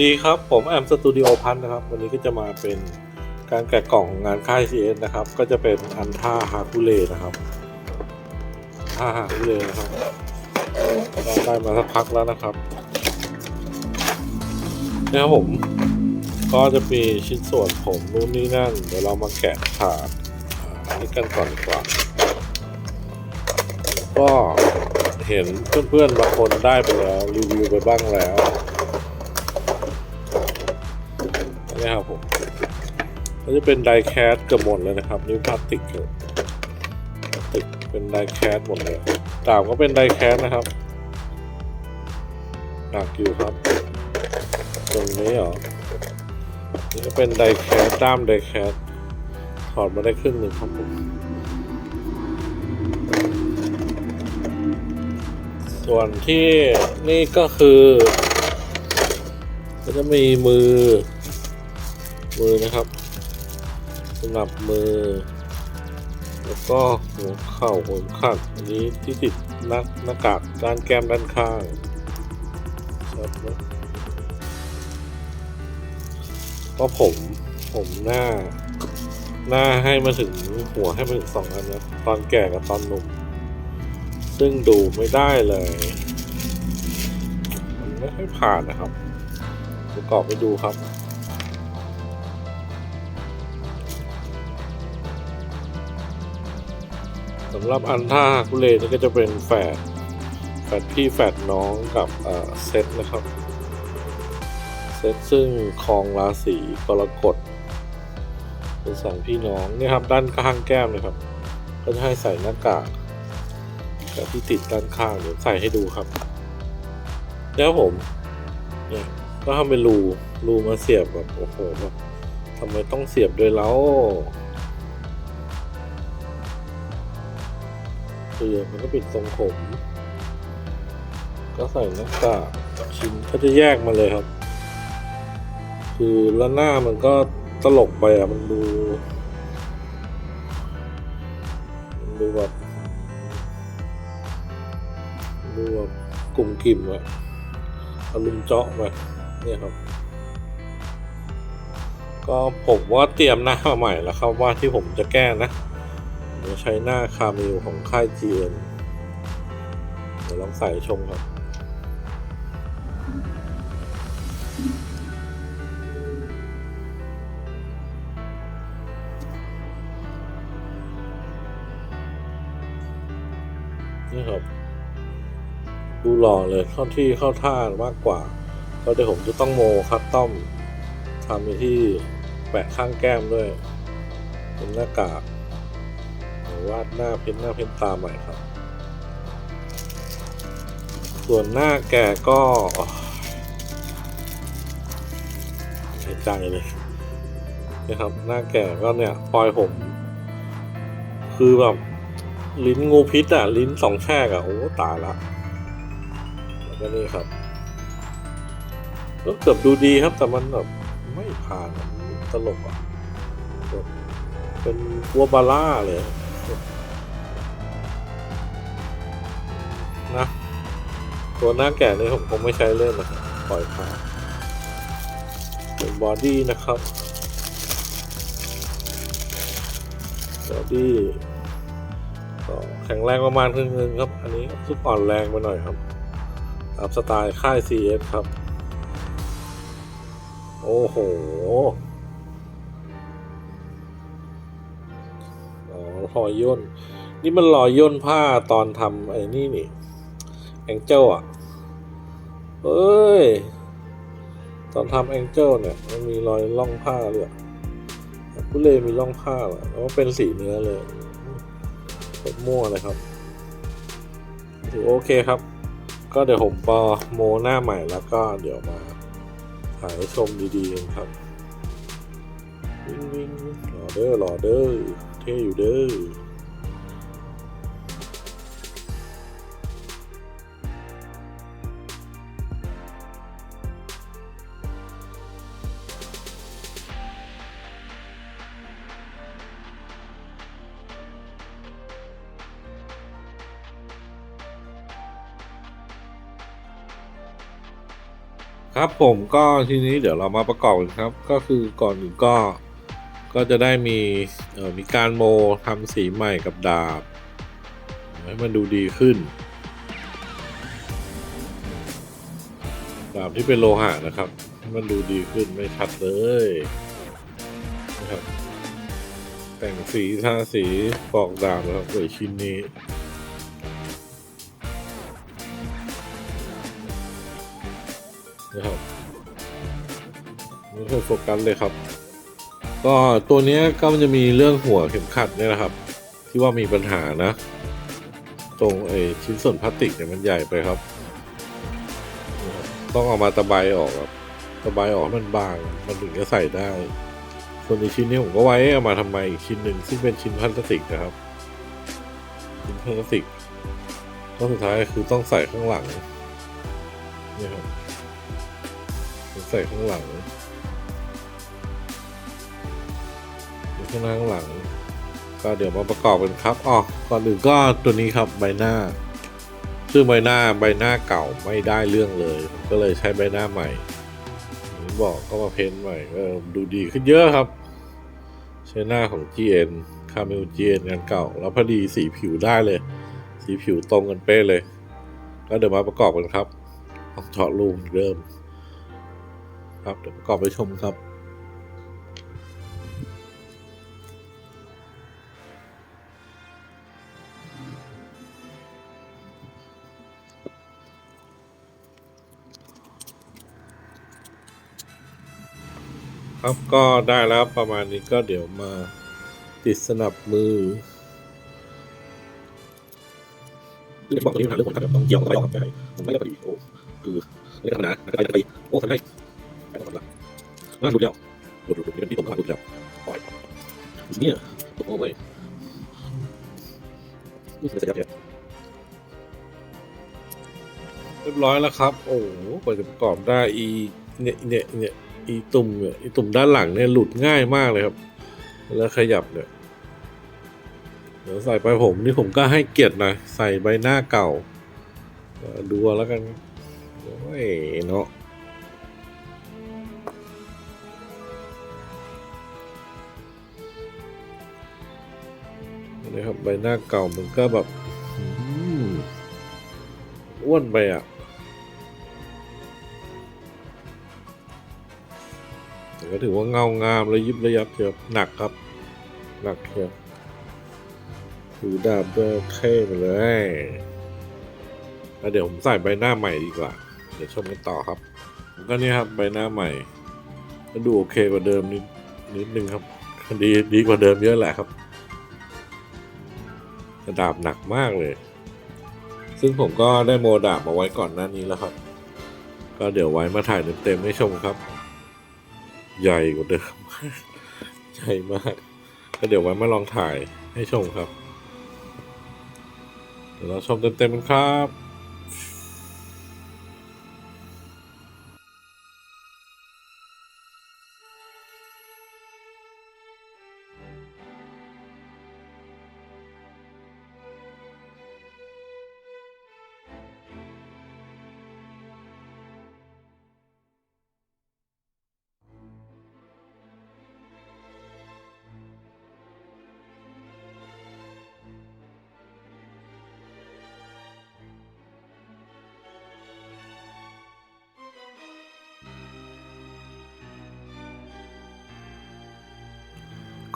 ดีครับ ผมแอมสตูดิโอพันนะครับ วันนี้ก็จะมาเป็นการแกะกล่องงานค่าย CS นะครับ ก็จะเป็นอันท่าฮาคุเลนะครับท่าฮาคุเลนะครับก็ได้มาสักพักแล้วนะครับเนี่ยครับผมก็จะมีชิ้นส่วนผมนู่นนี่นั่น เดี๋ยวเรามาแกะถาดอ่าอันนี้กันก่อนดีกว่า ก็เห็นเพื่อนๆบางคนได้ไปแล้วรีวิวไปบ้างแล้ว ก็จะเป็นไดแคสเกือบหมดเลยนะครับนี่พลาสติกเกือบพลาสติกเป็นไดแคสหมดเลยดาบก็เป็นไดแคสนะครับหนักอยู่ครับ ตรงนี้เหรอนี่ก็เป็นไดแคสด้ามไดแคสถอดมาได้ครึ่งหนึ่งครับผมส่วนที่นี่ก็คือก็จะมีมือ มือนะครับ สนับมือ แล้วก็หัวเข่าหัวขัดอันนี้ที่ติดหน้าหน้ากากด้านแก้มด้านข้างครับก็ผมผมหน้า หน้าให้มาถึงหัวให้มาถึงสองอันนะตอนแก่กับตอนหนุ่ม ซึ่งดูไม่ได้เลย มันไม่ค่อยผ่านนะครับ ประกอบไปดูครับำหรับอันท่ากุเลนี่ก็จะเป็นแฝดแฝดพี่แฝดน้องกับเอ่อเซตนะครับ เซตซึ่งคลองราศีกรกฎเป็นสองพี่น้องนี่ครับด้านข้างแก้มนะครับ ก็จะให้ใส่หน้ากากกับที่ติดด้านข้างเดี๋ยวใส่ให้ดูครับ แล้วผมเนี่ยก็ทำเป็นรูรูมาเสียบแบบโอ้โหแบบทำไมต้องเสียบด้วยแล้ว คือมันก็ปิดทรงผม ก็ใส่หน้ากากชิ้นก็จะแยกมาเลยครับ คือแล้วหน้ามันก็ตลกไปอะมันดูมันดูแบบดูแบบกลุ่มกิ่มอะอาลุมเจาะมาเนี่ยครับ ก็ผมว่าเตรียมหน้ามาใหม่แล้วครับว่าที่ผมจะแก้นะ ใช้หน้าคาเมลของค่าย GN เดี๋ยวลองใส่ชมครับนี่ครับ ดูหล่อเลยเข้าที่เข้าท่ามากกว่า ก็เดี๋ยวผมจะต้องโมคัสตอมทำที่แปะข้างแก้มด้วย เป็นหน้ากาก วาดหน้าเพ้นหน้าเพ้นตาใหม่ครับ ส่วนหน้าแก่ก็หายใจเลยนะครับ หน้าแก่ก็เนี่ยปล่อยผม คือแบบลิ้นงูพิษอะ ลิ้นสองแฉกอะ โอ้ตายละแล้วก็นี่ครับก็เกือบดูดีครับ แต่มันแบบไม่ผ่านตลกอะ เป็นกัวบาร่าเลย ตัวหน้าแก่นี่ผมคงไม่ใช้เล่นนะครับปล่อยผ่านเป็นบอดี้นะครับบอดี้ก็แข็งแรงประมาณครึ่งนึงครับ อันนี้ซุปอ่อนแรงไปหน่อยครับตามสไตล์ค่าย CS ครับ โอ้โหอ๋อรอยย่น นี่มันรอยย่นผ้าตอนทำไอ้นี่นี่ แองเจิลอะเอ้ย ตอนทำแองเจิลเนี่ย มันมีรอยล่องผ้าเลยอะกุเลมีร่องผ้าอะแล้วก็เป็นสีเนื้อเลยโคตรมั่วเลยครับถือโอเคครับ ก็เดี๋ยวผมปอโมหน้าใหม่แล้วก็เดี๋ยวมาถ่ายชมดีๆกันครับวิ่งวิ่งรอเด้อรอเด้อเท่อยู่เด้อ ครับผมก็ทีนี้เดี๋ยวเรามาประกอบกันครับ ก็คือก่อนอื่นก็ก็จะได้มีเอ่อมีการโมทำสีใหม่กับดาบ ให้มันดูดีขึ้น ดาบที่เป็นโลหะนะครับให้มันดูดีขึ้นไม่ชัดเลยนะครับแต่งสีทาสีปอกดาบนะครับเลยชิ้นนี้ นี่คือโฟกัสเลยครับ ก็ตัวนี้ก็มันจะมีเรื่องหัวเข็มขัดเนี่ยนะครับ ที่ว่ามีปัญหานะ ตรงไอชิ้นส่วนพลาสติกเนี่ยมันใหญ่ไปครับ ต้องเอามาตะไบออกครับตะไบออกมันบาง มันถึงจะใส่ได้ส่วนอีกชิ้นนี้ผมก็ไว้เอามาทำไมอีกชิ้นหนึ่งซึ่งเป็นชิ้นพลาสติกนะครับ ชิ้นพลาสติกแล้วสุดท้ายคือต้องใส่ข้างหลังนี่ครับใส่ข้างหลัง ข้างหน้าข้างหลัง ก็เดี๋ยวมาประกอบกันครับอ๋อก่อนอื่นก็ตัวนี้ครับใบหน้า ซึ่งใบหน้าใบหน้าเก่าไม่ได้เรื่องเลย ก็เลยใช้ใบหน้าใหม่ผมบอกก็มาเพ้นท์ใหม่ก็ดูดีขึ้นเยอะครับ ใช้หน้าของ GN คาเมล GN งานเก่า แล้วพอดีสีผิวได้เลย สีผิวตรงกันเป๊ะเลยแล้วเดี๋ยวมาประกอบกันครับต้องเจาะรูเหมือนเดิมครับเดี๋ยวประกอบไปชมครับ ครับก็ได้แล้วประมาณนี้ก็เดี๋ยวมาติดสนับมือเรื่องบอกนี้หาเรื่องผลครับต้องเกี่ยวกับไปออกกับใจผมไม่ได้พอดีโอ้คือเรื่องธรรมดาแล้วก็ไปโอ้ทำได้ไปหมดละน่าดูแล้วดูดูดูนี่เป็นที่ผมก็ดูแล้วปล่อยทีนี้โอ้ยรู้สึกจะยับยั้งเรียบร้อยแล้วครับ โอ้โหกว่าจะประกอบได้อีเนี่ยเนี่ยเนี่ย อีตุ่มเนี่ยอีตุ่มด้านหลังเนี่ยหลุดง่ายมากเลยครับ แล้วขยับเนี่ยเดี๋ยวใส่ไปผมนี่ผมก็ให้เกียรติน่อยใส่ใบหน้าเก่าดูแล้วกันโอ้ยเนาะนี่ครับใบหน้าเก่ามันก็แบบอ้วนไปอะ ก็ถือว่าเงางามและยิบระยับเชียวหนักครับ หนักเชียวถือดาบด้วยเท่ไปเลยแล้วเดี๋ยวผมใส่ใบหน้าใหม่ดีกว่า เดี๋ยวชมกันต่อครับก็นี่ครับใบหน้าใหม่ก็ดูโอเคกว่าเดิมนิดนิดนึงครับดีดีกว่าเดิมเยอะแหละครับดาบหนักมากเลย ซึ่งผมก็ได้โมดาบมาไว้ก่อนหน้านี้แล้วครับ ก็เดี๋ยวไว้มาถ่ายเต็มๆให้ชมครับ ใหญ่กว่าเดิมใหญ่มากก็เดี๋ยวไว้มาลองถ่ายให้ชมครับ เดี๋ยวเราชมเต็มๆกันครับ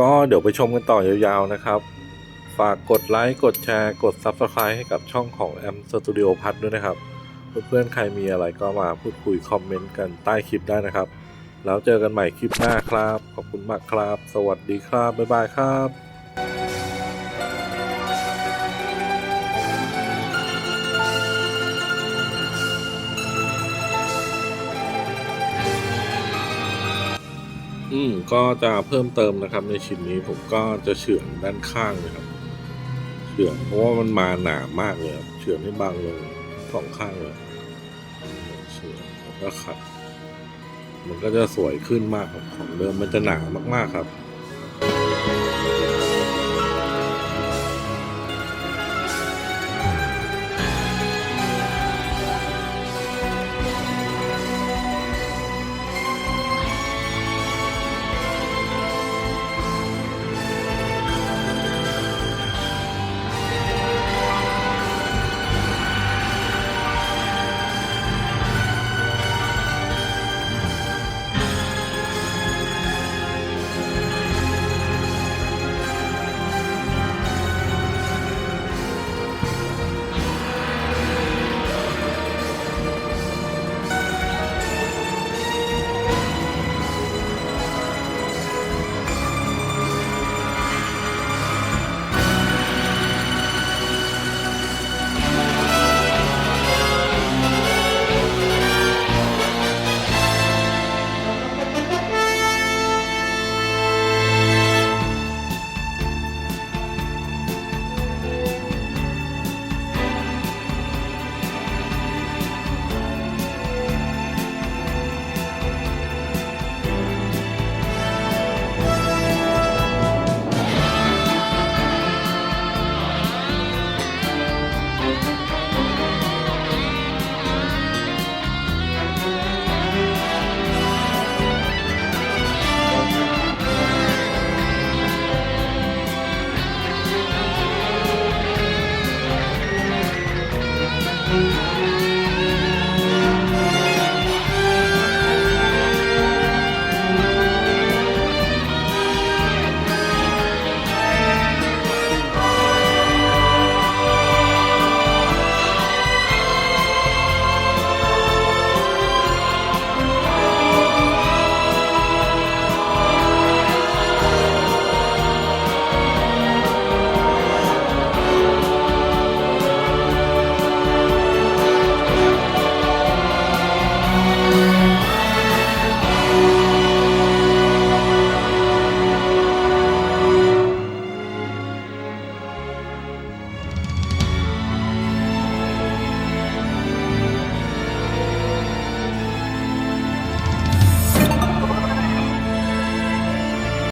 ก็เดี๋ยวไปชมกันต่อยาวๆนะครับ ฝากกดไลค์ กดแชร์ กด Subscribe ให้กับช่องของ M Studio พัดด้วยนะครับ เพื่อนๆ ใครมีอะไรก็มาพูดคุยคอมเมนต์กันใต้คลิปได้นะครับ แล้วเจอกันใหม่คลิปหน้าครับ ขอบคุณมากครับ สวัสดีครับ บ๊ายบายครับ อืมก็จะเพิ่มเติมนะครับ ในชิ้นนี้ผมก็จะเฉือนด้านข้างนะครับ เฉือนเพราะว่ามันมาหนามากเลยครับเฉือนให้บางลงสองข้างเลยเฉือนแล้วก็ขัด มันก็จะสวยขึ้นมากครับของเดิมมันจะหนามากๆครับ